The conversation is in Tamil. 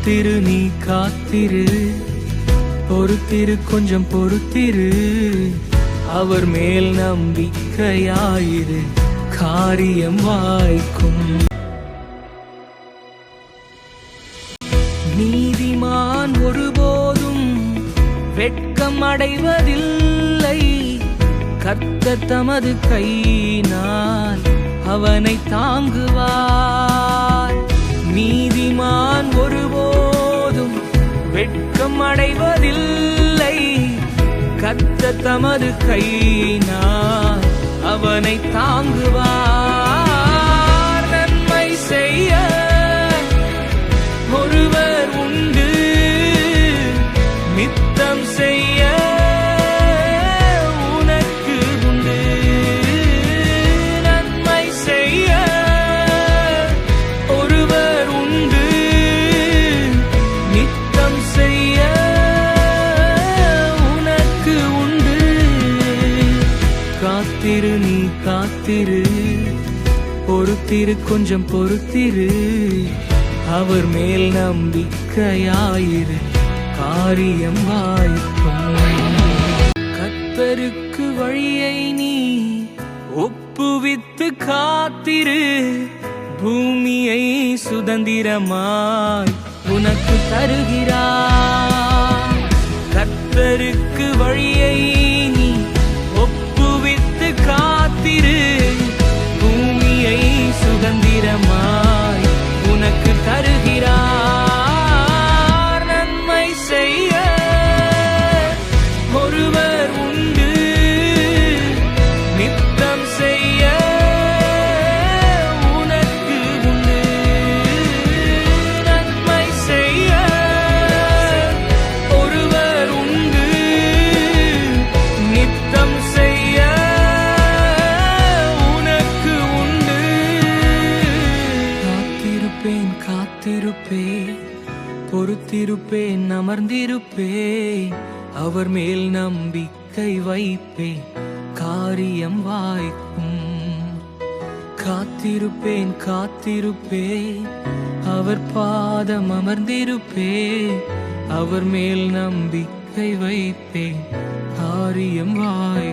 காத்திரு நீ காத்திரு. பொறுத்திரு கொஞ்சம் பொறுத்திரு. அவர் மேல் நம்பிக்கையாயிரு காரியம் வாய்க்கும். நீதிமான் ஒருபோதும் வெட்கம் அடைவதில்லை. கத்த தமது கையினால் அவனை தாங்குவார். கத்த தமது கையினால் அவனை தாங்குவார். காத்திரு நீ காத்திரு. பொறுத்திரு கொஞ்சம் பொறுத்திரு. அவர் மேல் நம்பிக்கையாயிரு. காரியம் வாய்க்கும். கத்தருக்கு வழியை நீ ஒப்புவித்து காத்திரு. பூமியை சுதந்திரமாய் உனக்கு தருகிறார். கத்தருக்கு வழியை காத்திருப்பேன் காத்திருப்பேன். பொறுத்திருப்பேன் அமர்ந்திருப்பேன். அவர் மேல் நம்பிக்கை வைப்பேன். காரியம் வாய்க்கும். காத்திருப்பேன் காத்திருப்பேன். அவர் பாதம் அமர்ந்திருப்பேன். அவர் மேல் நம்பிக்கை வைப்பேன். காரியம் வாய்